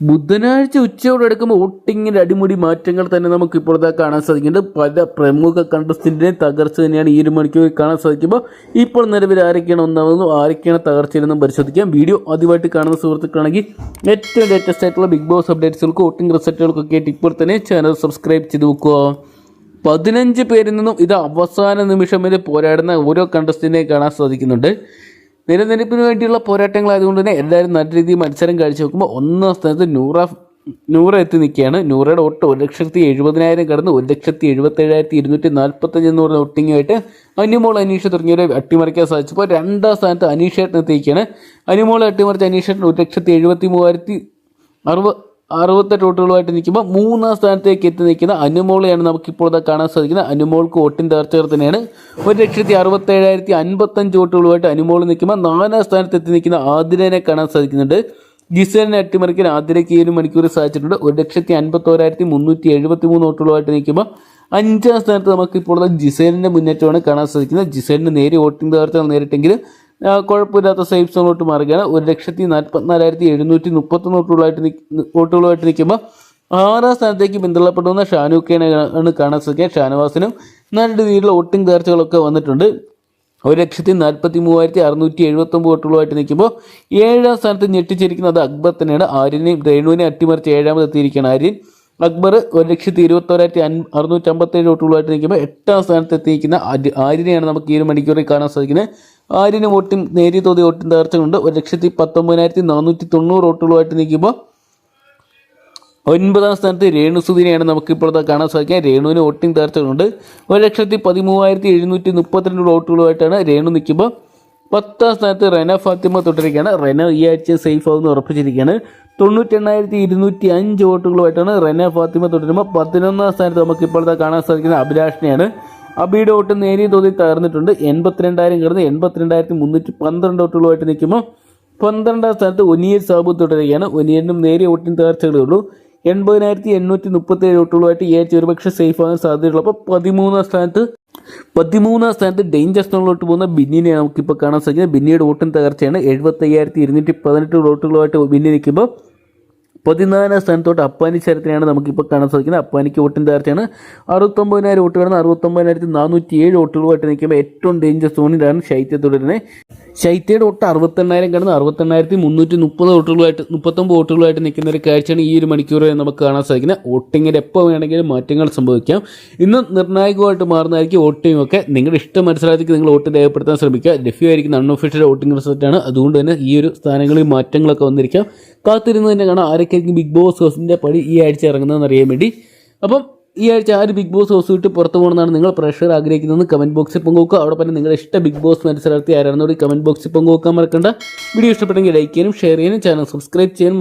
ബുധനാഴ്ച ഉച്ചയോടടുക്കുമ്പോൾ വോട്ടിങ്ങിന്റെ അടിമുടി മാറ്റങ്ങൾ തന്നെ നമുക്ക് ഇപ്പോഴത്തെ കാണാൻ സാധിക്കുന്നുണ്ട്. പല പ്രമുഖ കണ്ടസ്റ്റന്റിനെ തകർച്ച തന്നെയാണ് ഈ ഒരു മണിക്കൂർ കാണാൻ സാധിക്കുമ്പോൾ ഇപ്പോൾ നിലവിൽ ആരൊക്കെയാണ് ഒന്നാമതെന്നും ആരൊക്കെയാണ് തകർച്ചയിലെന്നും പരിശോധിക്കാം. വീഡിയോ ആദ്യമായിട്ട് കാണുന്ന സുഹൃത്തുക്കളാണെങ്കിൽ ഏറ്റവും ലേറ്റസ്റ്റ് ആയിട്ടുള്ള ബിഗ് ബോസ് അപ്ഡേറ്റ്സുകൾക്ക് വോട്ടിംഗ് റിസൾട്ടുകൾക്കൊക്കെ ആയിട്ട് ഇപ്പോൾ തന്നെ ചാനൽ സബ്സ്ക്രൈബ് ചെയ്ത് വെക്കുക. പതിനഞ്ച് പേരിൽ നിന്നും ഇത് അവസാന നിമിഷം വരെ പോരാടുന്ന ഓരോ കണ്ടസ്റ്റിനെയും കാണാൻ സാധിക്കുന്നുണ്ട്. നിലനിൽപ്പിന് വേണ്ടിയുള്ള പോരാട്ടങ്ങളായതുകൊണ്ട് തന്നെ എല്ലാവരും നല്ല രീതിയിൽ മത്സരം കാഴ്ച വെക്കുമ്പോൾ ഒന്നാം സ്ഥാനത്ത് നൂറ നൂറ എത്തി നിൽക്കുകയാണ്. നൂറയുടെ ഒട്ട് ഒരു ലക്ഷത്തി എഴുപതിനായിരം കടന്ന് ഒരു ലക്ഷത്തി എഴുപത്തേഴായിരത്തി ഇരുന്നൂറ്റി നാൽപ്പത്തഞ്ച് എന്ന് പറഞ്ഞ ഒട്ടിങ്ങുമായിട്ട് അനിമോൾ അനീഷ തുടങ്ങിയവരെ അട്ടിമറിക്കാൻ സാധിച്ചപ്പോൾ രണ്ടാം സ്ഥാനത്ത് അനീഷേട്ടൻ എത്തിയിരിക്കുകയാണ്. അട്ടിമറിച്ച് അട്ടിമറിച്ച അനീഷേട്ടൻ ഒരു ലക്ഷത്തി എഴുപത്തി മൂവായിരത്തി അറുപത് അറുപത്തെട്ട് വോട്ടുകളുമായിട്ട് നിൽക്കുമ്പോൾ മൂന്നാം സ്ഥാനത്തേക്ക് എത്തി നിൽക്കുന്ന അനുമോളെയാണ് നമുക്കിപ്പോൾ ഇതാ കാണാൻ സാധിക്കുന്നത്. അനുമോൾക്ക് വോട്ടിന്റെ തകർച്ചകൾ തന്നെയാണ്. ഒരു ലക്ഷത്തി അറുപത്തേഴായിരത്തി അൻപത്തഞ്ച് വോട്ടുകളുമായിട്ട് അനുമോൾ നിൽക്കുമ്പോൾ നാലാം സ്ഥാനത്ത് എത്തി നിൽക്കുന്ന ആതിരനെ കാണാൻ സാധിക്കുന്നുണ്ട്. ജിസേലിനെ അട്ടിമറിക്കാൻ ആതിരയ്ക്ക് ഏഴ് മണിക്കൂർ സാധിച്ചിട്ടുണ്ട്. ഒരു ലക്ഷത്തി അൻപത്തോരായിരത്തി മുന്നൂറ്റി എഴുപത്തി മൂന്ന് വോട്ടുകളുമായിട്ട് നിൽക്കുമ്പോൾ അഞ്ചാം സ്ഥാനത്ത് നമുക്കിപ്പോൾ ജിസേലിന്റെ മുന്നേറ്റമാണ് കാണാൻ സാധിക്കുന്നത്. ജിസേലിന് നേരെ വോട്ടിംഗ് തകർച്ചകൾ നേരിട്ടെങ്കിൽ കുഴപ്പമില്ലാത്ത സേഫ് സോണിലോട്ട് മാറുകയാണ്. ഒരു ലക്ഷത്തി നാൽപ്പത്തിനാലായിരത്തി എഴുന്നൂറ്റി മുപ്പത്തൊന്ന് വോട്ടുകളായിട്ട് വോട്ടുകളുമായിട്ട് നിൽക്കുമ്പോൾ ആറാം സ്ഥാനത്തേക്ക് പിന്തള്ളപ്പെടുന്ന ഷാനൂഖേനെ ആണ് കാണാൻ സാധിക്കുക. ഷാനവാസിനും നല്ല രീതിയിലുള്ള വോട്ടിംഗ് തകർച്ചകളൊക്കെ വന്നിട്ടുണ്ട്. ഒരു ലക്ഷത്തി നാൽപ്പത്തി മൂവായിരത്തി അറുന്നൂറ്റി എഴുപത്തൊമ്പത് വോട്ടുകളുമായിട്ട് നിൽക്കുമ്പോൾ ഏഴാം സ്ഥാനത്ത് ഞെട്ടിച്ചിരിക്കുന്നത് അക്ബർ തന്നെയാണ്. ആര്യനെയും രേണുവിനെ അട്ടിമറിച്ച് ഏഴാമത് എത്തിയിരിക്കുകയാണ് ആര്യൻ. അക്ബർ ഒരു ലക്ഷത്തി ഇരുപത്തോരായിരത്തി അൻ അറുന്നൂറ്റി അമ്പത്തേഴ് വോട്ടുകളുമായിട്ട് നിൽക്കുമ്പോൾ എട്ടാം സ്ഥാനത്ത് എത്തിയിരിക്കുന്ന ആര്യനെയാണ് നമുക്ക് ഈ ഒരു മണിക്കൂറിൽ കാണാൻ സാധിക്കുന്നത്. ആര്യന് വോട്ടും നേരിയ തോതിൽ വോട്ടും തകർച്ചകളുണ്ട് ഒരു ലക്ഷത്തി പത്തൊമ്പതിനായിരത്തി നാനൂറ്റി തൊണ്ണൂറ് വോട്ടുകളുമായിട്ട് നിൽക്കുമ്പോൾ ഒൻപതാം സ്ഥാനത്ത് രേണുസുദിനെയാണ് നമുക്കിപ്പോൾ ദാ കാണാൻ സാധിക്കുക രേണുവിന് വോട്ടിംഗ് തകർച്ചകളുണ്ട് ഒരു ലക്ഷത്തി പതിമൂവായിരത്തി എഴുന്നൂറ്റി മുപ്പത്തിരണ്ട് വോട്ടുകളുമായിട്ടാണ് രേണു നിൽക്കുമ്പോൾ പത്താം സ്ഥാനത്ത് റെന ഫാത്തിമ തുടരുകയാണ് റെന ഈ ആഴ്ച സേഫ് ആവുമെന്ന് ഉറപ്പിച്ചിരിക്കുകയാണ്. തൊണ്ണൂറ്റി എണ്ണായിരത്തി ഇരുന്നൂറ്റി അഞ്ച് വോട്ടുകളുമായിട്ടാണ് റെന ഫാത്തിമ തുടരുമ്പോൾ പതിനൊന്നാം സ്ഥാനത്ത് നമുക്ക് ഇപ്പോഴത്തെ കാണാൻ സാധിക്കുന്ന അഭിലാഷിനെയാണ്. അബിയുടെ വോട്ട് നേരിയ തോതിൽ തകർന്നിട്ടുണ്ട്. എൺപത്തിരണ്ടായിരം കിടന്ന് എൺപത്തിരണ്ടായിരത്തി മുന്നൂറ്റി പന്ത്രണ്ട് വോട്ടുകളുമായിട്ട് നിൽക്കുമ്പോൾ പന്ത്രണ്ടാം സ്ഥാനത്ത് ഒനിയർ സാബു തുടരുകയാണ് ഒനിയറിനും നേരിയ വോട്ടിന് തകർച്ചകളേ ഉള്ളൂ. എൺപതിനായിരത്തി എണ്ണൂറ്റി മുപ്പത്തി ഏഴ് വോട്ടുകളുമായിട്ട് ആഴ്ച ഒരുപക്ഷെ സേഫ് ആകാൻ സാധ്യതയുള്ളൂ. അപ്പോൾ പതിമൂന്നാം സ്ഥാനത്ത് പതിമൂന്നാം സ്ഥാനത്ത് ഡേഞ്ചർ സ്ഥലങ്ങളിലോട്ട് പോകുന്ന ബിന്നിനെ നമുക്കിപ്പോൾ കാണാൻ സാധിക്കുന്നത്. ബിന്നിയുടെ വോട്ടിന് തകർച്ചയാണ്. എഴുപത്തയ്യായിരത്തി ഇരുന്നൂറ്റി പതിനെട്ട് വോട്ടുകളുമായിട്ട് ബിന്നി നിൽക്കുമ്പോൾ പതിനാലാം സ്ഥാനത്തോട്ട് അപ്പാനി ചരത്തിനെയാണ് നമുക്കിപ്പോൾ കാണാൻ സാധിക്കുന്നത്. അപ്പാനിക്ക് വോട്ടിന്റെ തകർച്ചയാണ്. അറുപത്തൊമ്പതിനായിരം വോട്ട് കിടന്ന് അറുപത്തൊമ്പതിനായിരത്തി നാനൂറ്റി ഏഴ് വോട്ടുകളുമായിട്ട് നിൽക്കുമ്പോൾ ഏറ്റവും ഡേഞ്ചർ സോണിലാണ് ശൈത്യ തുടരുന്നത്. ശൈത്യയുടെ ഒട്ട് അറുപത്തെണ്ണായിരം കിടന്ന് അറുപത്തെണ്ണായിരത്തി മുന്നൂറ്റി മുപ്പത് വോട്ടുകളായിട്ട് മുപ്പത്തൊമ്പത് വോട്ടുകളായിട്ട് നിൽക്കുന്ന ഒരു കാഴ്ചയാണ് ഈ ഒരു മണിക്കൂർ നമുക്ക് കാണാൻ സാധിക്കുന്നത്. വോട്ടിങ്ങിൽ എപ്പോൾ വേണമെങ്കിലും മാറ്റങ്ങൾ സംഭവിക്കാം. ഇന്ന് നിർണായകമായിട്ട് മാറുന്നതായിരിക്കും വോട്ടിംഗ് ഒക്കെ. നിങ്ങളുടെ ഇഷ്ടം മനസ്സിലാക്കി നിങ്ങൾ വോട്ട് രേഖപ്പെടുത്താൻ ശ്രമിക്കുക. ലഭ്യമായിരിക്കുന്ന അൺഒഫീഷ്യൽ വോട്ടിംഗ് റിസൾട്ടാണ് അതുകൊണ്ട് തന്നെ ഈ ഒരു സ്ഥാനങ്ങളിൽ മാറ്റങ്ങളൊക്കെ വന്നിരിക്കാം. കാത്തിരുന്ന് തന്നെ കാണാം ആരൊക്കെയായിരിക്കും ബിഗ് ബോസ് ഹൗസിന്റെ പടി ഈ ആഴ്ച ഇറങ്ങുന്നതെന്ന് അറിയാൻ വേണ്ടി. അപ്പം ഈ ആഴ്ച ആര് ബിഗ് ബോസ് ഹൗസ് വിട്ട് പുറത്തു പോകണമെന്നാണ് നിങ്ങൾ പ്രഷർ ആഗ്രഹിക്കുന്നതെന്ന് കമന്റ് ബോക്സിൽ പങ്കുവെക്കുക. അവിടെ തന്നെ നിങ്ങളുടെ ഇഷ്ട ബിഗ് ബോസ് മത്സരാർത്ഥി ആരാണെന്നോട് കമന്റ് ബോക്സിൽ പങ്കുവെക്കാൻ മറക്കണ്ട. വീഡിയോ ഇഷ്ടപ്പെട്ടെങ്കിൽ ലൈക്ക് ചെയ്യാനും ഷെയർ ചെയ്യാനും ചാനൽ സബ്സ്ക്രൈബ് ചെയ്യാനും